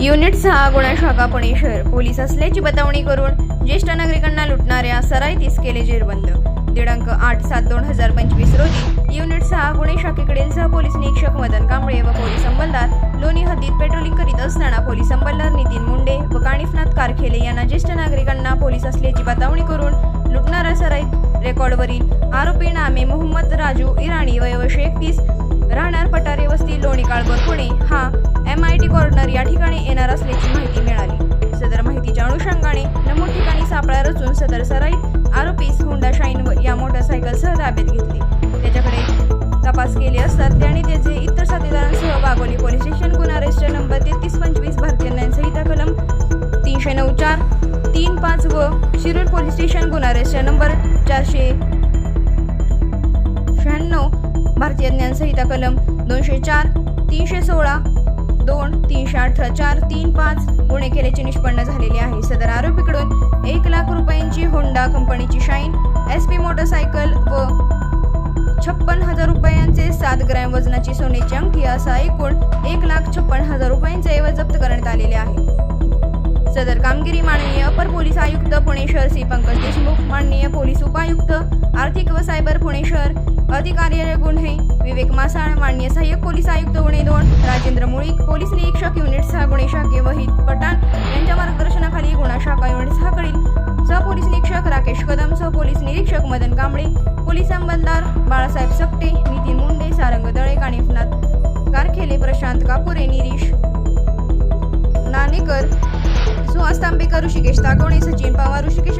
Unit सहा गुन्हा शाखा पुणे शहर. पोलीस असल्याची बतावणी करून ज्येष्ठ नागरिकांना लुटणाऱ्या सराईतीस केले जेरबंद. दिनांक आठ सात दोन हजार पंचवीस रोजी युनिट सहा गुन्हे शाखेकडील सहपोलीस निरीक्षक मदन कांबळे व पोलीस अंमलदार लोणी हद्दीत पेट्रोलिंग करीत असताना पोलीस अंमलदार नितीन मुंडे व काणिफनाथ कारखेले यांना ज्येष्ठ नागरिकांना पोलीस असल्याची बतावणी करून लुटणारा सराईत रेकॉर्डवरील आरोपी नामे मोहम्मद राजू इराणी वय एकतीस राहणार पटारे वस्ती लोणी काळबर पुणे. हा एम आय टी कॉर्नर या ठिकाणी असल्याची माहिती मिळाली. सदर माहितीच्या अनुषंगाने नमूद ठिकाणी सापळा रचून सदर सराईत आरोपीस होंडा शाईन या मोटरसायकलसह ताब्यात घेतली. त्याच्याकडे तपास केले असतात त्याने त्याचे इतर साथीदारांसह वाघोली पोलीस स्टेशन गुन्हा रजिस्टर नंबर तेहतीस पंचवीस भारतीय न्याय कलम तीनशे नऊ चार तीन पाच व शिरूर पोलीस स्टेशन गुन्हा रजिस्टर नंबर चारशे शहाण्णव भारतीय ज्ञान संहिता कलम दोनशे चार तीनशे सोळा दोन तीनशे अठरा चार तीन पाच गुन्हे केल्याचे निष्पन्न झालेले आहे. सदर आरोपीकडून एक लाख रुपयांची होंडा कंपनीची शाईन एस पी मोटरसायकल व छप्पन हजार रुपयांचे सात ग्रॅम वजनाची सोन्याची अंगठी असा एकूण एक लाख छप्पन हजार रुपयांचे ऐवज जप्त करण्यात आलेले आहे. सदर कामगिरी माननीय अपर पोलीस आयुक्त पुणे शहर श्री पंकज देशमुख माननीय पोलीस उपायुक्त आर्थिक व सायबर पुणे शहर अधिकारी गुन्हे विवेक मासाळ माननीय सहाय्यक पोलीस राजेंद्र मुळीक पोलीस निरीक्षक युनिट सहा गुन्हे शाखे वहीद पठाण यांच्या मार्गदर्शनाखाली गुन्हा शाखा युनिट सहाकडील सहपोलीस निरीक्षक राकेश कदम सहपोलीस निरीक्षक मदन कांबळे पोलीस अंमलदार बाळासाहेब सपटे नितीन मुंडे सारंग दळे कानिफनाथ गारखेले प्रशांत कापुरे निरीश नाणेकर सुहास तांबेकर ऋषिकेश तागवणे सचिन पवार ऋषिकेश